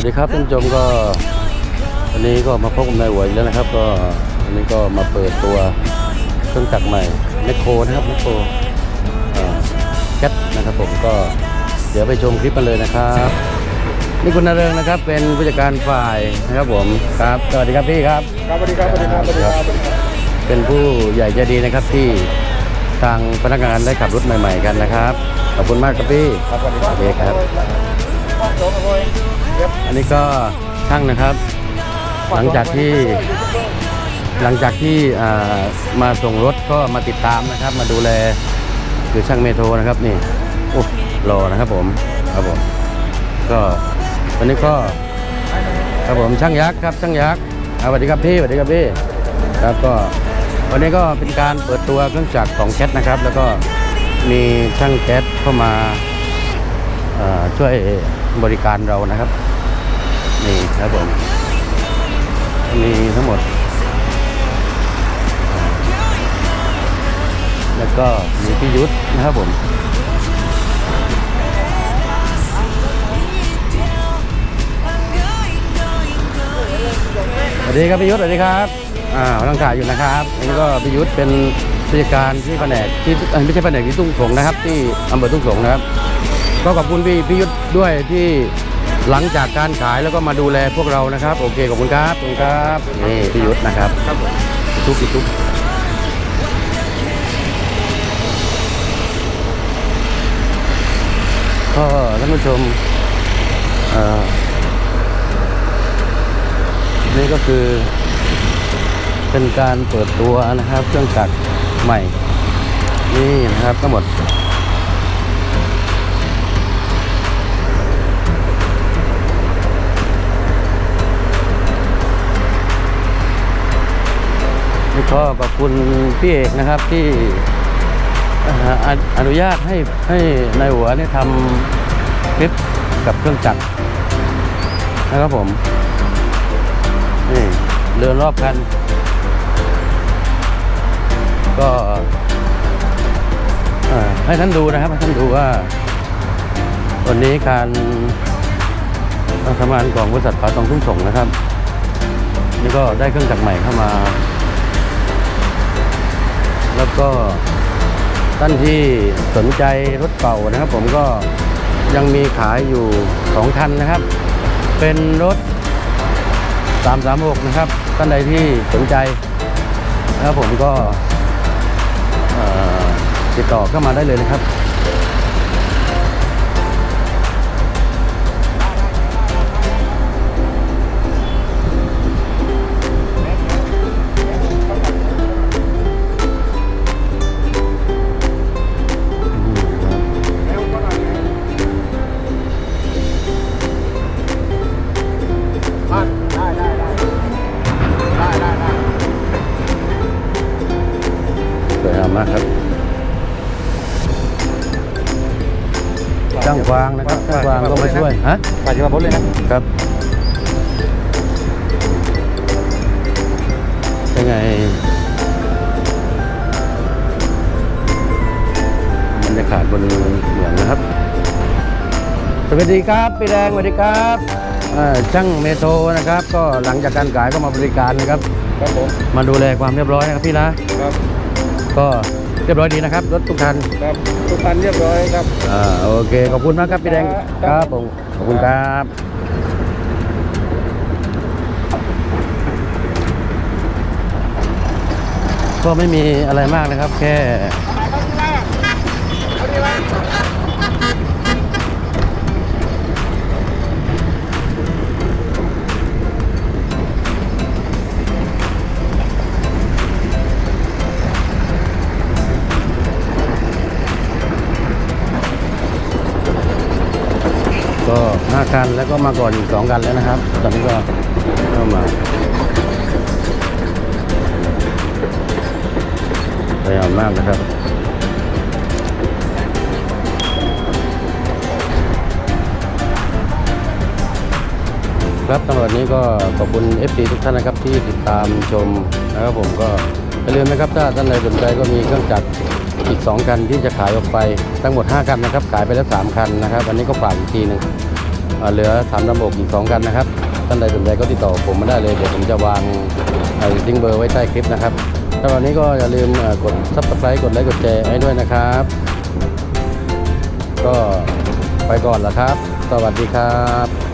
วัสดีครับท่านผู้ชมก็วันนี้ก็มาพบกับนายหัวอีกแล้วนะครับ ก็วันนี้ก็มาเปิดตัวเครื่องจักรใหม่แมคโครนะครับแมคโครแคทนะครับผมก็เดี๋ยวไปชมคลิปกันเลยนะครับนี่คุณนเริงค์นะครับ เป็นผู้จัดการฝ่ายนะครับผมครับสวัสดีครับพี่ครับครับสวัสดีครับสวัสดีครับสวัสดีครับสวัสดีครับเป็นผู้ใหญ่ใจดีนะครับที่ทางพนักงานได้ขับรถใหม่ ๆ กันนะครับ ขอบคุณมากครับพี่ครับสวัสดีครับโอันนี้ก็ช่างนะครับ หลังจากที่หลังจากที่มาส่งรถก็มาติดตามนะครับ มาดูแลคือช่างเมโทรนะครับนี่โอ้รอนะครับผมครับผมก็วันนี้ก็ครับผมช่างยักษ์ครับช่างยักษ์อ่าสวัสดีครับพี่สวัสดีครับพี่ครับก็วันนี้ก็เป็นการเปิดตัวเครื่องจักรของแคทนะครับ แล้วก็มีช่างแคทเข้ามาช่วยบริการเรานะครับ นี่ครับผมมีทั้งหมด แล้วก็มีพี่ยุทธนะครับผมสวัสดีครับพี่ยุทธสวัสดีครับอ่ากำลังถ่ายอยู่นะครับอันนี้ก็พี่ยุทธเป็นผู้จัดการที่แผนกที่ไม่ใช่แผนกที่ตุ้งสงนะครับ ที่อำเภอตุ้งสงนะครับ ก็ขอบคุณพี่พี่ยุทธด้วยที่ หลังจากการขายแล้วก็มาดูแลพวกเรานะครับ โอเคขอบคุณครับขอบคุณครับนี่พี่ยุทธนะครับครับทุกทุกก็ท่านผู้ชมนี่ก็คือ เป็นการเปิดตัวนะครับ เครื่องจักรใหม่ นี่นะครับทั้งหมด ก็ขอบคุณพี่เอกนะครับที่อนุญาตให้ให้นายหัวเนี่ยทำคลิปกับเครื่องจักรนะครับผมนี่เดินรอบกัน ก็ให้ท่านดูนะครับให้ท่านดูว่าวันนี้การทำงานของบริษัทปาตองทุ่งส่งนะครับ นี่ก็ได้เครื่องจักรใหม่เข้ามา แล้วก็ท่านที่สนใจรถเก่านะครับ ผมก็ยังมีขายอยู่สองคันนะครับ เป็นรถ 336 นะครับท่านใดที่สนใจนะครับผมก็ติดต่อเข้ามาได้เลยนะครับ มากครับช่างวางนะครับจ้างวางก็มาช่วยฮะป่าชิวาพุทธเลยนะครับยังไงบรรยากาศบนเหมืองนะครับสวัสดีครับพี่แดงสวัสดีครับช่างเมโทรนะครับ ก็หลังจากการขายก็มาบริการนะครับครับผมมาดูแลความเรียบร้อยนะครับพี่นะครับ ก็เรียบร้อยดีนะครับ รถทุกคันครับทุกคันเรียบร้อยครับ อ่าโอเค ขอบคุณมากครับพี่แดงครับครับผมขอบคุณครับก็ไม่มีอะไรมากนะครับ แค่ ก็ห้าคันแล้วก็มาก่อนอีกสองกันแล้วนะครับ ตอนนี้ก็เข้ามาพยายามมากนะครับครับสำหรับนี้ก็ขอบคุณ FC ทุกท่านนะครับที่ติดตามชมนะครับผมก็อย่าลืมนะครับถ้าท่านใดสนใจก็มีเครื่องจักรอีก 2 คันที่จะขายออกไปทั้งหมด 5 คันนะครับ ขายไปแล้ว 3 คันนะครับ วันนี้ก็ฝากอีกทีหนึงอ่า เหลือสามลำบกอีก2คันนะครับ ท่านใดสนใจก็ติดต่อผมมาได้เลย เดี๋ยวผมจะวางทิ้งเบอร์ไว้ใต้คลิปนะครับถ้าวันนี้ก็อย่าลืมกด subscribe กดไลค์กดแชร์ให้ด้วยนะครับ ก็ไปก่อนละครับ สวัสดีครับ